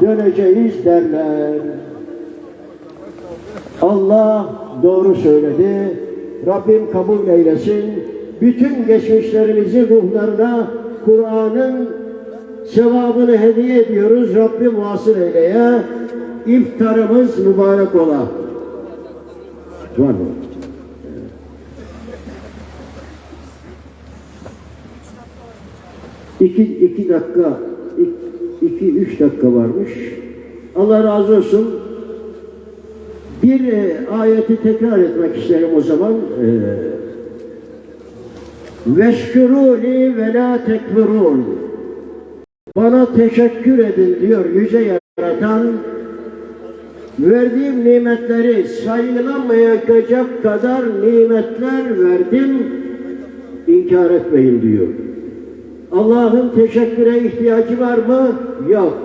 döneceğiz derler. Allah doğru söyledi. Rabbim kabul eylesin. Bütün geçmişlerimizin ruhlarına Kur'an'ın sevabını hediye ediyoruz. Rabbim vasıl eyleye. İftarımız mübarek ola. Var mı? İki, iki dakika, iki, üç dakika varmış. Allah razı olsun. Bir e, ayeti tekrar etmek isterim o zaman. E, Veşkürûni ve la tekfurûn. Bana teşekkür edin diyor Yüce Yaratan. Verdiğim nimetleri sayılamayacak kadar nimetler verdim. İnkar etmeyin diyor. Allah'ın teşekküre ihtiyacı var mı? Yok.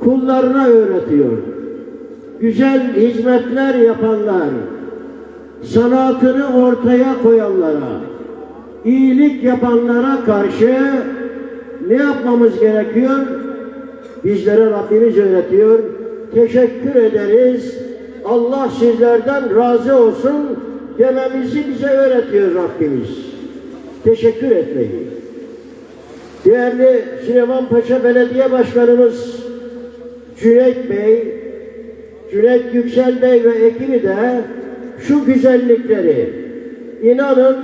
Kullarına öğretiyor. Güzel hizmetler yapanlar, sanatını ortaya koyanlara, iyilik yapanlara karşı ne yapmamız gerekiyor? Bizlere Rabbimiz öğretiyor. Teşekkür ederiz. Allah sizlerden razı olsun dememizi bize öğretiyor Rabbimiz. Teşekkür etmeyi. Değerli Süleyman Paşa Belediye Başkanımız Cüneyt Bey, Cüneyt Yüksel Bey ve ekibi de şu güzellikleri inanın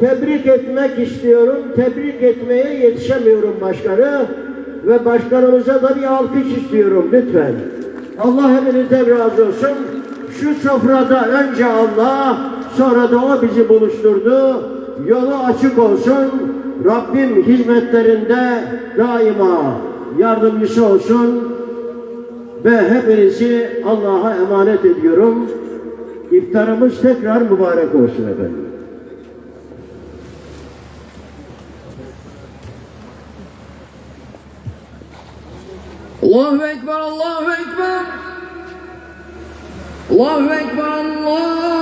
tebrik etmek istiyorum. Tebrik etmeye yetişemiyorum başkanı ve başkanımıza da bir alkış istiyorum lütfen. Allah hepinizden razı olsun. Şu sofrada önce Allah, sonra da o bizi buluşturdu. Yolu açık olsun. Rabbim hizmetlerinde daima yardımcısı olsun ve hepinizi Allah'a emanet ediyorum. İftarımız tekrar mübarek olsun efendim. Allahu Ekber, Allahu Ekber. Allahu Ekber, Allahu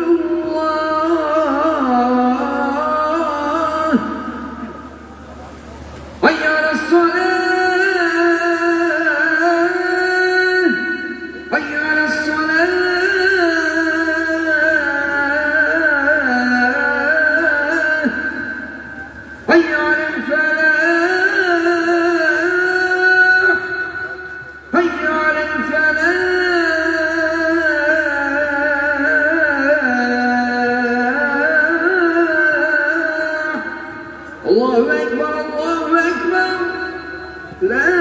Let's